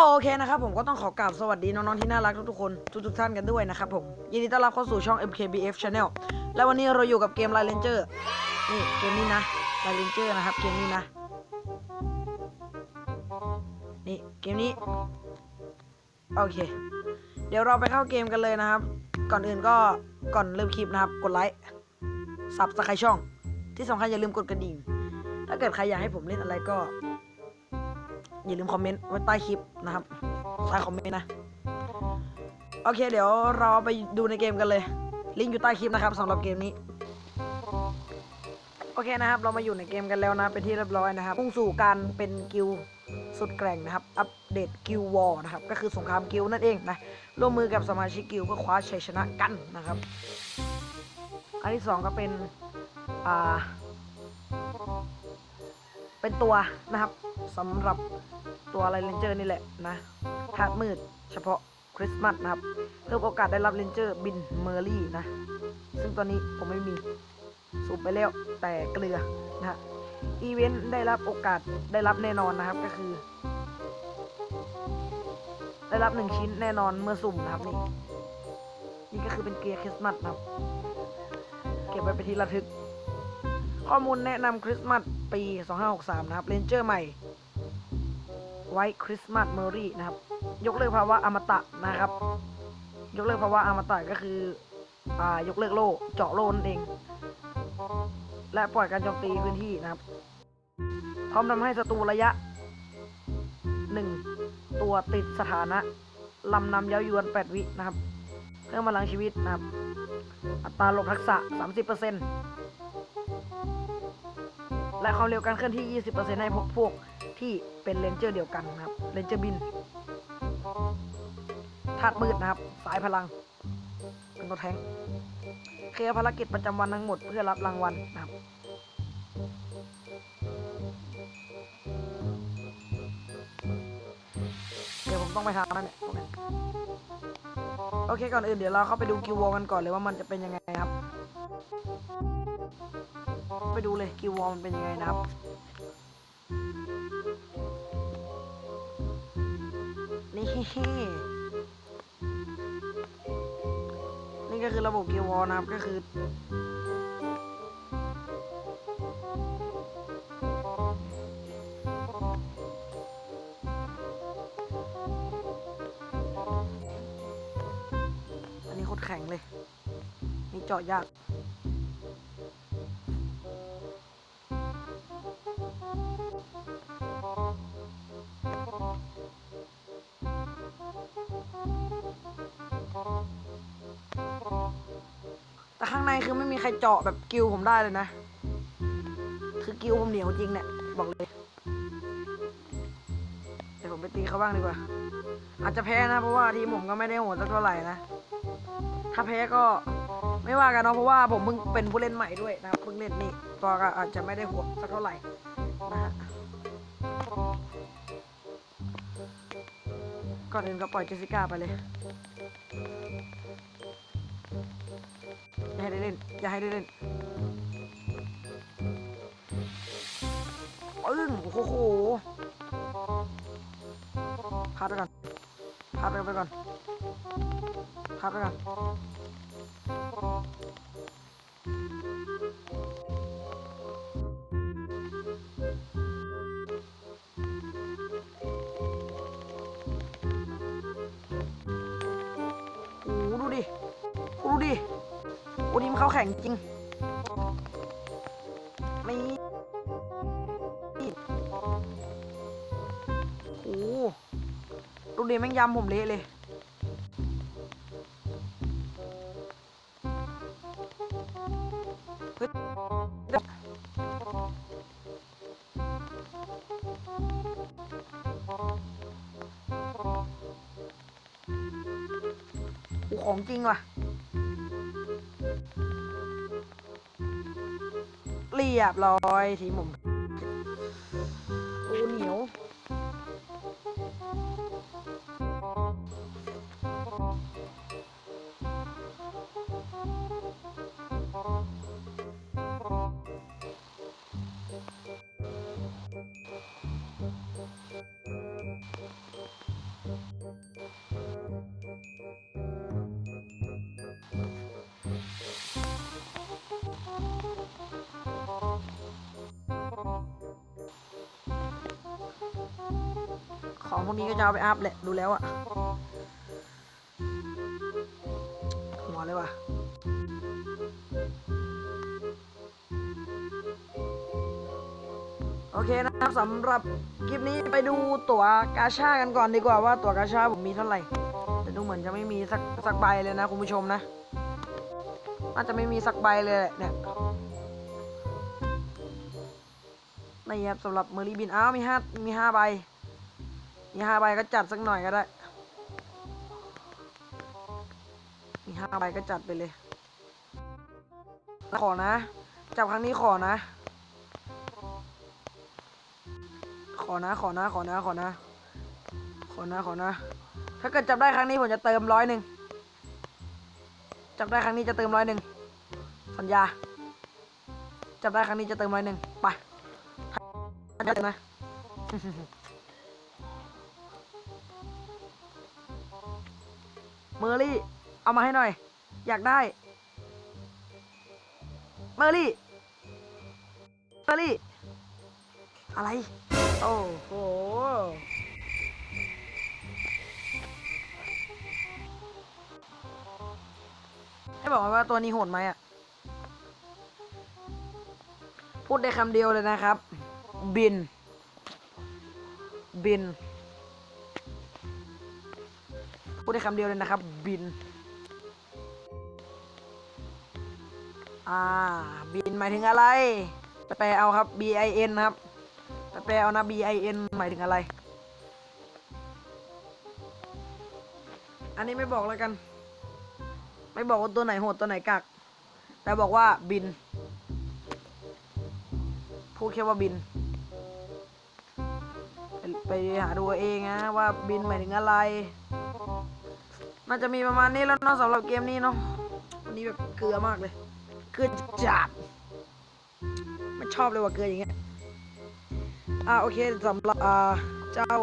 โอเคนะครับผมก็ต้องขอกราบสวัสดีน้องๆที่น่ารักทุกๆคนทุกๆท่านกันด้วยนะครับผมยินดีต้อนรับเข้าสู่ช่อง MKBF Channel และวันนี้เราอยู่กับเกม Line Ranger นี่เกมนี้นะ Line Ranger นะครับเกมนี้นะ นี่เกมนี้ โอเค เดี๋ยวเราไปเข้าเกมกันเลยนะครับ ก่อนอื่นก็ก่อนเริ่มคลิปนะครับ กดไลค์ซับสไครช่อง ที่สำคัญอย่าลืมกดกระดิ่ง ถ้าเกิดใครอยากให้ผมเล่นอะไรก็ อย่าลืมคอมเมนต์ไว้ใต้คลิปนะครับใต้คอมเมนต์นะ โอเค เดี๋ยวเราไปดูในเกมกันเลย ลิงก์อยู่ใต้คลิปนะครับสำหรับเกมนี้ โอเคนะครับ เรามาอยู่ในเกมกันแล้วนะ เป็นที่เรียบร้อยนะครับมุ่งสู่การเป็นกิลสุดแกร่งนะครับ อัปเดตกิลวอร์นะครับ ก็คือสงครามกิลนั่นเองนะ ร่วมมือกับสมาชิกกิลเพื่อคว้าชัยชนะกันนะครับ อันที่สองก็เป็น อ่า เป็นตัวนะครับสำหรับตัวไรเลนเจอร์นี่แหละนะธาตุมืดเฉพาะคริสต์มาสนะครับ เพิ่มโอกาสได้รับเลนเจอร์บินเมอร์รี่นะ ซึ่งตอนนี้ผมไม่มีสูบไปแล้วแต่เกลือนะฮะอีเวนต์ได้รับโอกาสได้รับแน่นอนนะครับก็คือ ได้รับหนึ่งชิ้นแน่นอนเมื่อสุ่มนะครับนี่นี่ก็คือเป็นเกียร์คริสต์มาสนะครับ เก็บไว้เป็นที่ระทึก ข้อมูลแนะนำคริสต์มาสปี 2563 นะครับเรนเจอร์ใหม่ไว้คริสต์มาสเมอรี่นะครับ ยกเลิกภาวะอมตะนะครับ ยกเลิกภาวะอมตะก็คือ อ่า ยกเลิกโล่เจาะโล่นั่นเอง และปล่อยการโจมตีพื้นที่นะครับพร้อมทำให้ศัตรูระยะ 1 ตัวติดสถานะลำนำเย้ายวน 8 วินะครับ เพิ่มพลังชีวิตนะครับ อัตราหลบทักษะ 30% และความเร็วการเคลื่อนที่ 20%ให้พวกพวกที่เป็นเลนเจอร์เดียวกันนะครับ เลนเจอร์บินธาตุมืดนะครับ สายพลัง เป็นตัวแทงเคลียร์ภารกิจประจำวันทั้งหมดเพื่อรับรางวัลนะครับเดี๋ยวผมต้องไปทางนั้นเนี่ยโอเคก่อนอื่นเดี๋ยวเราเข้าไปดูกิววอลกันก่อนเลยว่ามันจะเป็นยังไงครับ ไปดูเลยกิววอลมันเป็นยังไงนะครับนี่นี่ก็คือระบบกิววอลนะครับก็คืออันนี้โคตรแข็งเลย นี่เจาะยาก ข้างในคือไม่มีใครเจาะแบบกิวผมได้เลยนะ คือกิวผมเหนียวจริงเนี่ยบอกเลยเดี๋ยวผมไปตีเขาบ้างดีกว่า อาจจะแพ้นะเพราะว่าทีมผมก็ไม่ได้โหดสักเท่าไหร่นะ ถ้าแพ้ก็ไม่ว่ากันเนาะเพราะว่าผมเพิ่งเป็นผู้เล่นใหม่ด้วยนะครับเพิ่งเล่นนี่ตัวก็อาจจะไม่ได้โหดสักเท่าไหร่นะฮะก่อนอื่นก็ปล่อยเจสสิก้าไปเลย อย่าให้ได้เล่น อย่าให้ได้เล่นอึ้งโอ้โหพัดไปก่อนพัดไปก่อนพัดไปก่อน โอ้ทีมเขาแข่งจริง ไม่โอ้ดูดิแม่งยำผมเละเลย เฮ้ยเดี๋ยวโอ้ของจริงว่ะ รียบร้อยทีมผม ของพวกนี้ก็จะเอาไปอัพแหละ ดูแล้วอะหัวเลยว่ะโอเคนะครับสำหรับคลิปนี้ไปดูตั๋วกาชากันก่อนดีกว่าว่าตั๋วกาชาผมมีเท่าไหร่ แต่ดูเหมือนจะไม่มีสักสักใบเลยนะคุณผู้ชมนะน่าจะไม่มีสักใบเลยแหละเนี่ยนี่ครับสำหรับเมอรี่บินอ้าวมีห้ามีห้าใบ มีห้าใบก็จัดสักหน่อยก็ได้ มีห้าใบก็จัดไปเลย ขอนะ จับครั้งนี้ขอนะ ขอนะ ขอนะ ขอนะ ขอนะ ขอนะ ขอนะ ถ้าเกิดจับได้ครั้งนี้ผมจะเติมร้อยหนึ่ง จับได้ครั้งนี้จะเติมร้อยหนึ่ง สัญญา จับได้ครั้งนี้จะเติมร้อยหนึ่ง ไป ถ้าได้นะ เมอรี่ เอามาให้หน่อย อยากได้ เมอรี่ เมอรี่ อะไร โอ้โห ให้บอกมาว่าตัวนี้โหดไหมอะ พูดได้คำเดียวเลยนะครับ บิน บิน พูดได้คำเดียวเลยนะครับ บิน อ่า บินหมายถึงอะไร แปลเอาครับ B I N ครับ แปลเอานะ B I N หมายถึงอะไร อันนี้ไม่บอกแล้วกัน ไม่บอกว่าตัวไหนโหดตัวไหนกัก แต่บอกว่าบิน พูดแค่ว่าบินไปไปหาดูเองนะว่าบินหมายถึงอะไร น่าจะมีประมาณนี้แล้วเนาะสำหรับเกมนี้เนาะวันนี้แบบเกลือมากเลยเกลือจัดไม่ชอบเลยว่าเกลืออย่างเงี้ยอ่าโอเคสำหรับอ่าเจ้า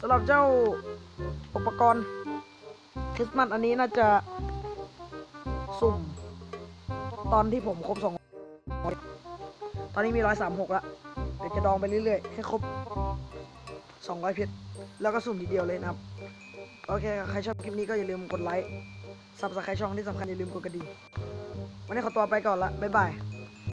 สำหรับเจ้าอุปกรณ์คริสต์มาสอันนี้น่าจะสุ่ม ตอนที่ผมครบสองตอนนี้มีร้อยสามหกแล้วเดี๋ยวจะดองไปเรื่อยๆให้ครบ สองร้อยเพชร แล้วก็สุ่มทีเดียวเลยนะครับ โอเค ใครชอบคลิปนี้ก็อย่าลืมกดไลค์ ซับสไครต์ช่องที่สำคัญอย่าลืมกดกระดิ่ง วันนี้ขอตัวไปก่อนละ บ๊ายบาย